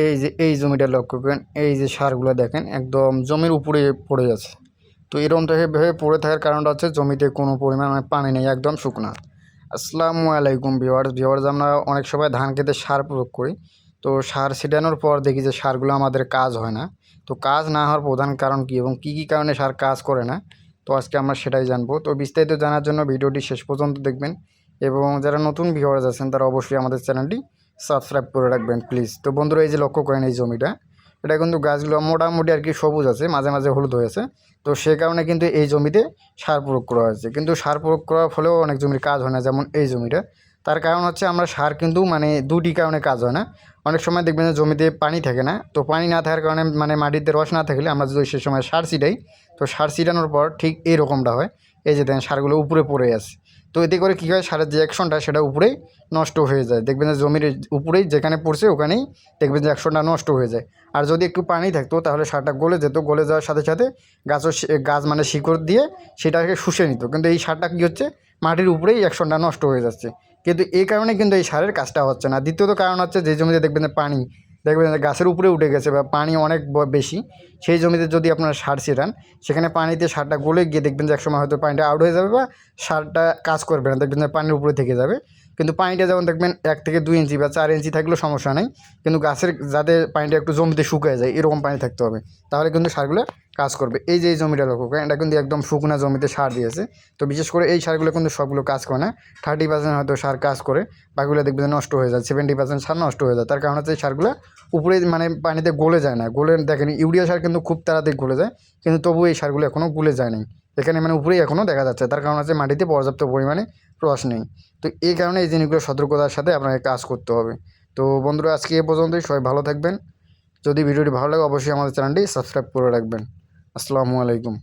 এই যে, এই জমিটা লক্ষ্য করেন, এই যে সারগুলো দেখেন, একদম জমির উপরে পড়ে আছে। তো এরকম ভেবে পড়ে থাকার কারণটা হচ্ছে জমিতে কোনো পরিমাণ পানি নেই, একদম শুকনা। আসসালামু আলাইকুম ভিওয়ার্স ভিওয়ার্স আমরা অনেক সময় ধান খেতে সার প্রয়োগ করি। তো সার ছিটানোর পর দেখি যে সারগুলো আমাদের কাজ হয় না। তো কাজ না হওয়ার প্রধান কারণ কী এবং কী কী কারণে সার কাজ করে না? তো আজকে আমরা সেটাই জানব। তো বিস্তারিত জানার জন্য ভিডিওটি শেষ পর্যন্ত দেখবেন এবং যারা নতুন ভিউয়ার্স আছেন তারা অবশ্যই আমাদের চ্যানেলটি সাবস্ক্রাইব করে রাখবেন প্লিজ তো বন্ধুরা, এই যে লক্ষ্য করেন এই জমিটা, এটা কিন্তু গাছগুলো মোটামুটি আর কি সবুজ আছে, মাঝে মাঝে হলুদ হয়েছে তো সে কারণে কিন্তু এই জমিতে সার প্রয়োগ করা হয়েছে। কিন্তু সার প্রয়োগ করার ফলেও অনেক জমির কাজ হয় না, যেমন এই জমিটা। তার কারণ হচ্ছে আমরা সার কিন্তু মানে দুটি কারণে কাজ হয় না। অনেক সময় দেখবেন যে জমিতে পানি থাকে না, তো পানি না থাকার কারণে মানে মাটিতে রস না থাকলে আমরা যদি সে সময় সার ছিটাই, তো সার ছিটানোর পর ঠিক এই রকমটা হয়। এই যে দেখেন, সারগুলো উপরে পড়ে আছে। তো এতে করে কী হয়? সারের যে অ্যাকশনটা সেটা উপরেই নষ্ট হয়ে যায়। দেখবেন যে জমির উপরেই যেখানে পড়ছে ওখানেই দেখবেন যে অ্যাকশনটা নষ্ট হয়ে যায়। আর যদি একটু পানি থাকতো তাহলে সারটা গলে যেত, গলে যাওয়ার সাথে সাথে গাছও গাছ মানে শিকড় দিয়ে সেটাকে শুষে নিত। কিন্তু এই সারটা কী হচ্ছে? মাটির উপরেই অ্যাকশনটা নষ্ট হয়ে যাচ্ছে। কিন্তু এই কারণে কিন্তু এই সারের কাজটা হচ্ছে না। দ্বিতীয়ত কারণ হচ্ছে যে জমিতে দেখবেন যে পানি দেখবেন গাছের উপরে উঠে গেছে বা পানি অনেক বেশি, সেই জমিতে যদি আপনারা সার ছিটান, সেখানে পানিতে সারটা গলে গিয়ে দেখবেন যে একসময় হয়তো পানিটা আউট হয়ে যাবে বা সারটা কাজ করবে না, দেখবেন যে পানির উপরে থেকে যাবে। কিন্তু পানিটা যেমন দেখবেন এক থেকে দুই ইঞ্চি বা চার ইঞ্চি থাকলেও সমস্যা নেই। কিন্তু গাছের যাতে পানিটা একটু জমিতে শুকিয়ে যায়, এরকম পানি থাকতে হবে। তাহলে কিন্তু সারগুলো কাজ করবে। এই যে এই জমিটা লক্ষ্য করেন, এটা কিন্তু একদম শুকনা জমিতে সার দিয়েছে। তো বিশেষ করে এই সারগুলো কিন্তু সবগুলো কাজ করে না। থার্টি পার্সেন্ট হয়তো সার কাজ করে, বাকিগুলো দেখবে নষ্ট হয়ে যায় সেভেন্টি পার্সেন্ট সার নষ্ট হয়ে যায়। তার কারণ হচ্ছে এই সারগুলো উপরে মানে পানিতে গলে যায় না। গলে দেখেন, ইউরিয়া সার কিন্তু খুব তাড়াতাড়ি গলে যায়, কিন্তু তবু এই সারগুলো এখনও গুলে যায় নাই এখানে মানে উপরেই এখনও দেখা যাচ্ছে। তার কারণ হচ্ছে মাটিতে পর্যাপ্ত পরিমাণে রস নেই। তো এই কারণে এই জিনিসগুলো সতর্কতার সাথে আপনাকে কাজ করতে হবে। তো বন্ধুরা, আজকে এ পর্যন্তই। সবাই ভালো থাকবেন। যদি ভিডিওটি ভালো লাগে, অবশ্যই আমাদের চ্যানেলটি সাবস্ক্রাইব করে রাখবেন। আসসালামু আলাইকুম।